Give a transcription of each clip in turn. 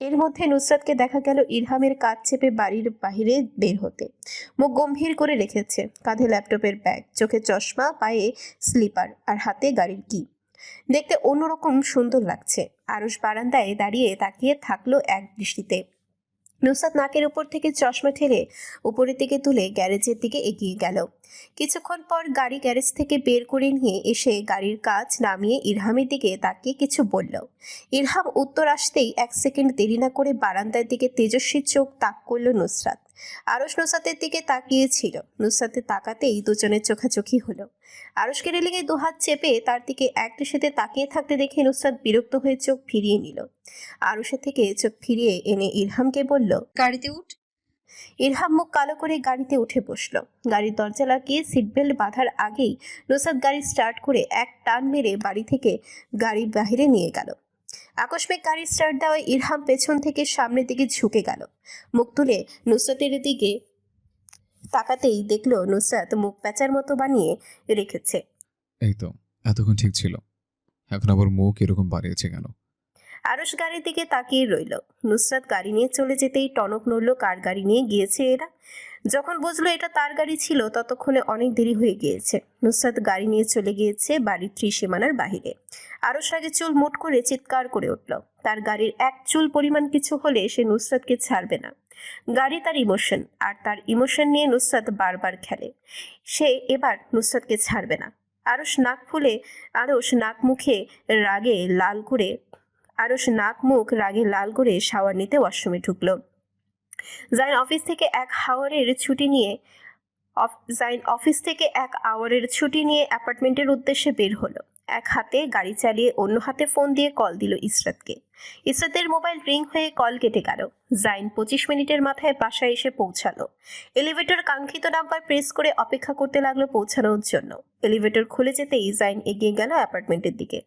এর মধ্যে নুসরাতকে দেখা গেল ইরহামের কাজ চেপে বাড়ির বাহিরে বের হতে। মুখ গম্ভীর করে রেখেছে, কাঁধে ল্যাপটপের ব্যাগ, চোখে চশমা, পায়ে স্লিপার আর হাতে গাড়ির কি। দেখতে অন্যরকম সুন্দর লাগছে। আরুষ বারান্দায় দাঁড়িয়ে তাকিয়ে থাকল এক দৃষ্টিতে। নুসরাত নাকের উপর থেকে চশমা ঠেলে উপরের দিকে তুলে গ্যারেজের দিকে এগিয়ে গেল। কিছুক্ষণ পর গাড়ি গ্যারেজ থেকে বের করে নিয়ে এসে গাড়ির কাজ নামিয়ে ইরহামের দিকে তাকিয়ে কিছু বলল। ইরহাম উত্তর আসতেই এক সেকেন্ড দেরি না করে বারান্দার দিকে তেজস্বী চোখ তাক করল নুসরাত। আরশ নুসরাতের দিকে তাকিয়েছিল। নুসরাতের তাকাতেই দুজনের চোখাচোখি হলো। আরশকে রেলিংয়ে দুহাত চেপে তার দিকে এক দৃষ্টিতে তাকিয়ে থাকতে দেখে নুসরাত বিরক্ত হয়ে চোখ ফিরিয়ে নিল। আরশের থেকে চোখ ফিরিয়ে এনে ইরহামকে বলল গাড়িতে উঠ। ইরহাম মুখ কালো করে গাড়িতে উঠে বসল। গাড়ির দরজা লাগিয়ে সিটবেল্ট বাঁধার আগেই নুসাদ গাড়ি স্টার্ট করে এক টান মেরে বাড়ি থেকে গাড়ি বাহিরে নিয়ে গেল। আকস্মিক গাড়ি স্টার্ট দেওয়ায় ইরহাম পেছন থেকে সামনের দিকে ঝুঁকে গেল। মুখ তুলে নুসরাতের দিকে তাকাতেই দেখল নুসরাত মুখ প্যাঁচার মতো বানিয়ে রেখেছে। এই তো এতক্ষণ ঠিক ছিল। এখন আবার মুখ এরকম বাড়িয়েছে কেন? আরস গাড়ির দিকে তাকিয়ে রইল। নুসরাত গাড়ি নিয়ে চলে যেতেই টনক নড়ল কার গাড়ি নিয়ে গিয়েছে এরা? যখন বুঝলো এটা তার গাড়ি ছিল, ততক্ষণে অনেক দেরি হয়ে গিয়েছে। নুসরাত গাড়ি নিয়ে চলে গিয়েছে বাড়ির ত্রিসীমানার বাহিরে। আরস আগে চুল মুট করে চিৎকার করে উঠল। তার গাড়ির এক চুল পরিমাণ কিছু হলে সে নুসরাতকে ছাড়বে না। গাড়ি তার ইমোশন, আর তার ইমোশন নিয়ে নুসরাত বারবার খেলে। সে এবার নুসরাতকে ছাড়বে না। আরস নাক ফুলে আরস নাক মুখে রাগে লাল করে আরস নাক মুখ রাগে লাল করে শাওয়ার নিতে ওয়াশরুমে ঢুকলো। জাইন অফিস থেকে এক হাওয়ারের ছুটি নিয়ে জাইন অফিস থেকে এক আওয়ারের ছুটি নিয়ে অ্যাপার্টমেন্টের উদ্দেশ্যে বের হলো। এক হাতে গাড়ি চালিয়ে অন্য হাতে ফোন দিয়ে কল দিল ইসরাতকে। ইসরাতের মোবাইল রিং হয়ে কল কেটে গেল। জাইন পঁচিশ মিনিটের মাথায় বাসায় এসে পৌঁছালো। এলিভেটর কাঙ্ক্ষিত নাম্বার প্রেস করে অপেক্ষা করতে লাগল পৌঁছানোর জন্য। এলিভেটর খুলে যেতেই জাইন এগিয়ে গেল অ্যাপার্টমেন্টের দিকে।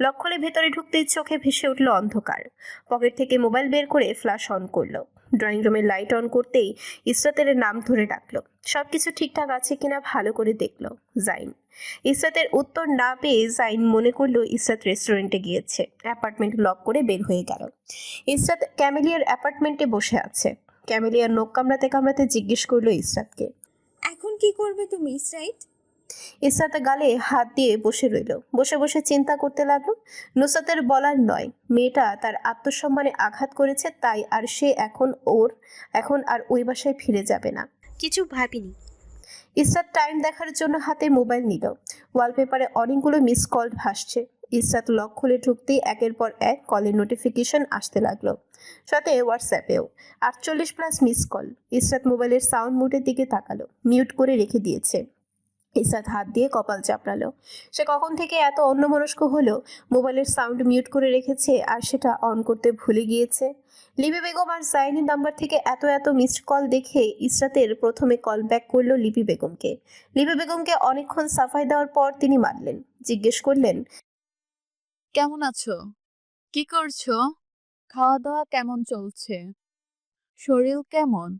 লক্ষলে ভেতরে ঢুকতেই চোখে ভেসে উঠল অন্ধকার। পকেট থেকে মোবাইল বের করে ফ্ল্যাশ অন করল। ড্রয়িং রুমের লাইট অন করতেই ইসরাতের নাম ধরে ডাকলো। সব কিছু ঠিকঠাক আছে কিনা ভালো করে দেখল জাইন। ইসরাতের উত্তর না পেয়ে জাইন মনে করল ইসরাত রেস্টুরেন্টে গিয়েছে। অ্যাপার্টমেন্ট লক করে বের হয়ে গেল। ইসরাত ক্যামেলিয়ার অ্যাপার্টমেন্টে বসে আছে। ক্যামেলিয়ার নোক কামড়াতে কামড়াতে জিজ্ঞেস করল ইসরাতকে, এখন কি করবে তুমি রাইট ইসরাত গালে হাত দিয়ে বসে রইল। বসে বসে চিন্তা করতে লাগল নুসরাতের বলার নয়। মেয়েটা তার আত্মসম্মানে আঘাত করেছে তাই আর সে এখন ওর এখন আর ওই বাসায় ফিরে যাবে না। কিছু ভাবিনি। ইসরাত টাইম দেখার জন্য হাতে মোবাইল নিল। ওয়ালপেপারে অনেকগুলো মিস কল ভাসছে। ইসরাত লক খুলে ঢুকতেই একের পর এক কলের নোটিফিকেশন আসতে লাগল। সাথে হোয়াটসঅ্যাপেও। আটচল্লিশ প্লাস মিস কল। ইসরাত মোবাইলের সাউন্ড মুডের দিকে তাকালো। মিউট করে রেখে দিয়েছে। ইসরাত হাত দিয়ে কপাল চাপড়ালো। সে কখন থেকে এত অন্যমনস্ক হলো? মোবাইলের সাউন্ড মিউট করে রেখেছে আর সেটা অন করতে ভুলে গিয়েছে। লিপি বেগম আর জাইনের নাম্বার থেকে এত এত মিসড কল দেখে ইসরাতের প্রথমে কল ব্যাক করল লিপি বেগমকে। লিপি বেগমকে অনেকক্ষণ সাফাই দেওয়ার পর তিনি মারলেন। জিজ্ঞেস করলেন, কেমন আছো? কি করছ? খাওয়া দাওয়া কেমন চলছে? শরীর কেমন?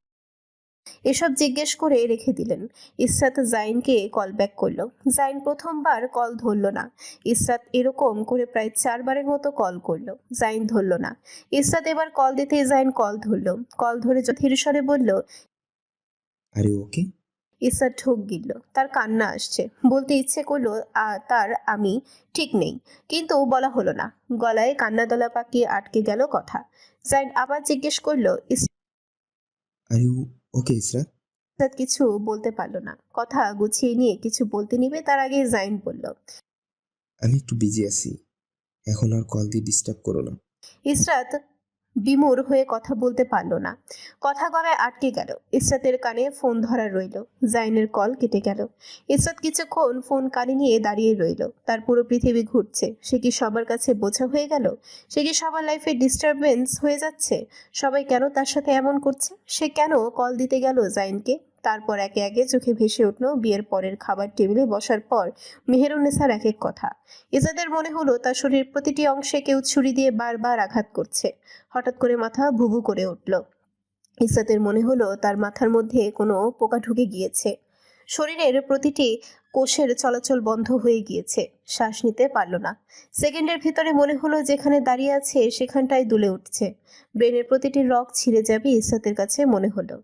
এসব জিজ্ঞেস করে রেখে দিলেন। ইসরাত জাইনকে কল ব্যাক করল। জাইন প্রথমবার কল ধরলো না। ইসরাত এরকম করে প্রায় চারবারের মতো কল করল। জাইন ধরলো না। ইসরাত এবার কল দিতে জাইন কল ধরলো। কল ধরে ধীর স্বরে বলল আরে ওকে ইসরাত ঠোক গিলল। তার কান্না আসছে। বলতে ইচ্ছে করল তার আমি ঠিক নেই। কিন্তু বলা হলো না। গলায় কান্না দলা পাকিয়ে আটকে গেল কথা। জাইন আবার জিজ্ঞেস করল আরে ওকে ইসরা। ইসরাত কিছু বলতে পারল না। কথা গুছিয়ে নিয়ে কিছু বলতে নিবে তার আগে জাইন বলল। আমি একটু বিজি আছি। এখন আর কল দিয়ে ডিস্টার্ব করো না। ইসরাত বিমূর হয়ে কথা বলতে পারল না। কথা গলায় আটকে গেল। ইসরাতের কানে ফোন ধরা রইল। জাইনের কল কেটে গেল। ইসরাত কিছুক্ষণ ফোন কানে নিয়ে দাঁড়িয়ে রইল। তার পুরো পৃথিবী ঘুরছে। সে কি সবার কাছে বোঝা হয়ে গেল? সে কি সবার লাইফে ডিস্টারবেন্স হয়ে যাচ্ছে? সবাই কেন তার সাথে এমন করছে? সে কেন কল দিতে গেল জাইনকে? তারপর একে একে চোখে ভেসে উঠল বিয়ের পরের খাবার টেবিলে বসার পর মেহেরুন্নেসার এক এক কথা। ইজাদের মনে হলো তার শরীরের প্রতিটি অংশে কেউ ছুরি দিয়ে বারবার আঘাত করছে। হঠাৎ করে মাথা ভুভু করে উঠল। ইজাদের মনে হলো তার মাথার মধ্যে কোনো পোকা ঢুকে গিয়েছে। শরীরের প্রতিটি কোষের চলাচল বন্ধ হয়ে গিয়েছে। শ্বাস নিতে পারল না। সেকেন্ডের ভিতরে মনে হলো যেখানে দাঁড়িয়ে আছে সেখানটায় দুলে উঠছে। ব্রেনের প্রতিটি রক ছিঁড়ে যাবে ইসরাতের কাছে মনে হলো।